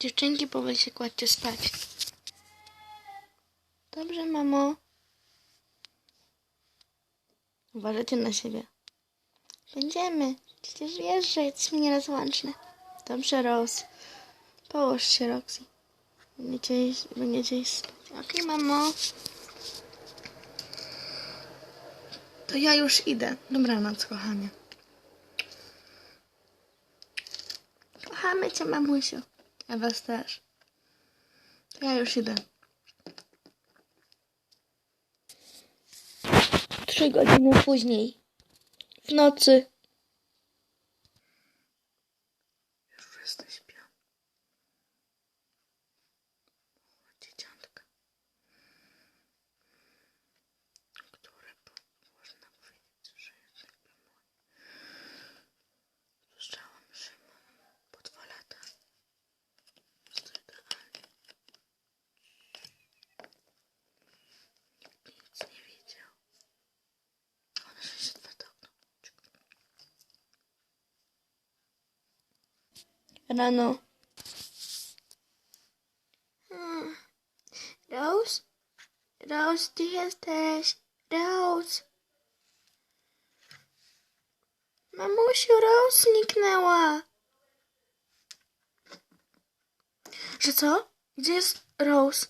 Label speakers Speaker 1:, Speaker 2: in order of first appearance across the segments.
Speaker 1: Dziewczynki, powoli się kładźcie spać. Dobrze, mamo. Uważajcie na siebie. Będziemy. Przecież wiesz, że jesteśmy nierozłączne. Dobrze, Rose. Połóż się, Roxy. Będziecie iść, będziecie iść spać. Okej, mamo. To ja już idę. Dobranoc, kochanie. Kochamy cię, mamusiu. Ja was też. Ja już idę. Trzy godziny później. W nocy. Już wszyscy śpią. Dzieciątka. Które po, można powiedzieć, że jest jakby mój. Słyszałam, że ma po dwa lata. Jest to idealnie. Nikt nic nie wiedział. Ona się się otwarte okno. Rano. Hmm. Rose? Rose, gdzie jesteś? Rose? Mamusiu, Rose zniknęła. Że co? Gdzie jest Rose?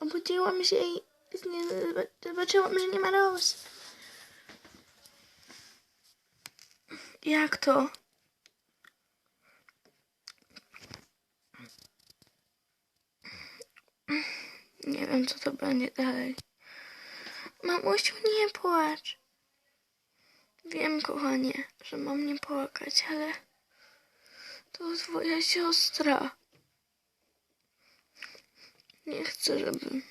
Speaker 1: Obudziłam się i zobaczyłam, że nie ma Rose. Jak to? Nie wiem, co to będzie dalej. Mamusiu, nie płacz. Wiem, kochanie, że mam nie płakać, ale to twoja siostra. Nie chcę, żeby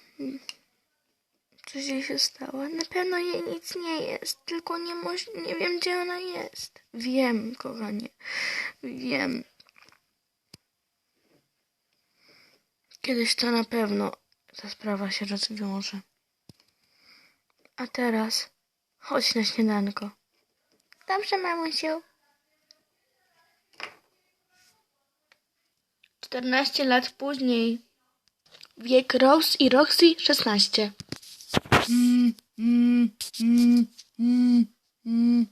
Speaker 1: coś jej się stało. Na pewno jej nic nie jest, tylko nie, nie wiem, gdzie ona jest. Wiem, kochanie, wiem. Kiedyś to na pewno ta sprawa się rozwiąże. A teraz chodź na śniadanko. Dobrze, mamusiu. 14 lat później. Wiek Rose i Roxy 16. Mm, mm, mm, mm, mm,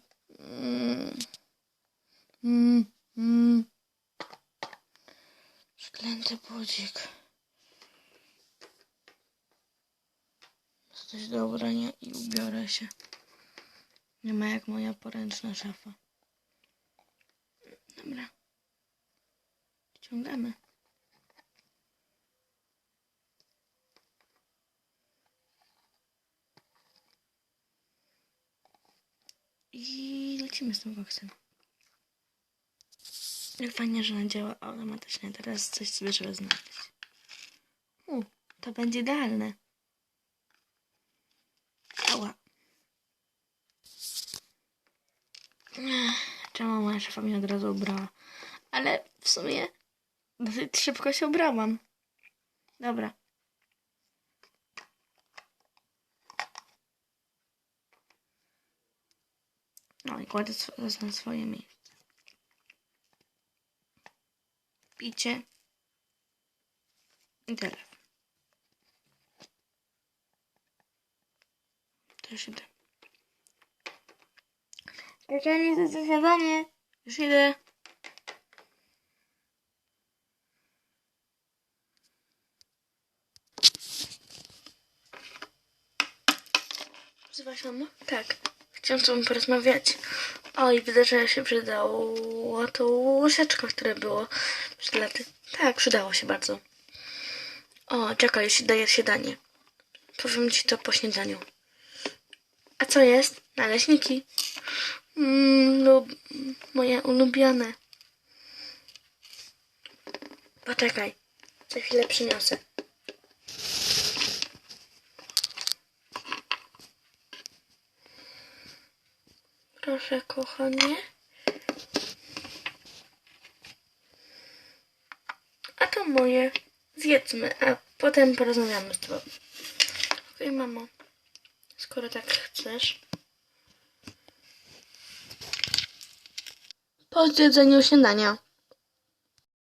Speaker 1: mm, mm. Przeklęty budzik. Jesteś do ubrania i ubiorę się. Nie ma jak moja poręczna szafa. Dobra. Ściągamy. I lecimy z tym koksem. Jak fajnie, że ona działa automatycznie. Teraz coś sobie trzeba znaleźć. U, to będzie idealne. Ała. Czemu moja szefa mnie od razu ubrała? Ale w sumie dosyć szybko się ubrałam. Dobra. No i kładę na swoje miejsce. Picie. I telefon. Też idę. Pieczenie za zasiadanie. Już idę. Wzywasz mamę? Tak. Chciałam z tobą porozmawiać. Oj, widzę, że się przydało to łyżeczko, które było przed laty. Tak, przydało się bardzo. O, czekaj, już daję śniadanie. Powiem ci to po śniadaniu. Co jest? Naleśniki. Mm, lub moje ulubione. Poczekaj. Za chwilę przyniosę. Proszę, kochanie. A to moje. Zjedzmy, a potem porozmawiamy z tobą. Okej, mamo. Skoro tak chcesz. Po zjedzeniu śniadania